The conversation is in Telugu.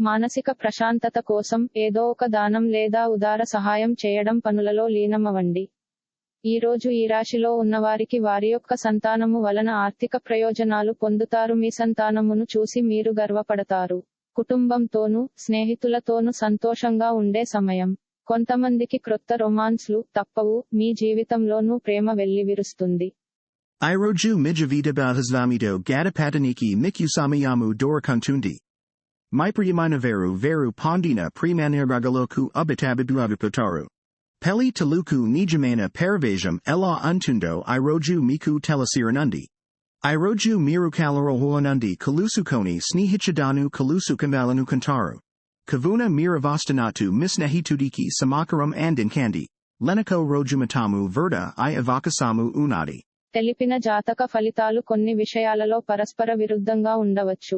మానసిక ప్రశాంతత కోసం ఏదో ఒక దానం లేదా ఉదార సహాయం చేయడం పనులలో లీనమవ్వండి. ఈ రోజు ఈ రాశిలో ఉన్నవారికి వారి యొక్క సంతానము వలన ఆర్థిక ప్రయోజనాలు పొందుతారు. మీ సంతానమును చూసి మీరు గర్వపడతారు. కుటుంబంతోనూ స్నేహితులతోనూ సంతోషంగా ఉండే సమయం. కొంతమందికి క్రొత్త రొమాన్స్లు తప్పవు. మీ జీవితంలోనూ ప్రేమ వెల్లివిరుస్తుంది Iroju mijavita bahasvamido gadapataniki mikusamayamu dorakuntundi. Mypriyamina veru veru pondina primaniragaloku ubitabibuaviputaru. Peli taluku nijamana paravajam ela untundo iroju miku telasiranandi. Iroju miru kalorohuanundi kalusukoni snihichadanu kalusukamalanu kantaru. Kavuna miravastanatu misnehitudiki samakaram andin Lenako rojumatamu verda i avakasamu unadi. తెలిపిన జాతక ఫలితాలు కొన్ని విషయాలలో పరస్పర విరుద్ధంగా ఉండవచ్చు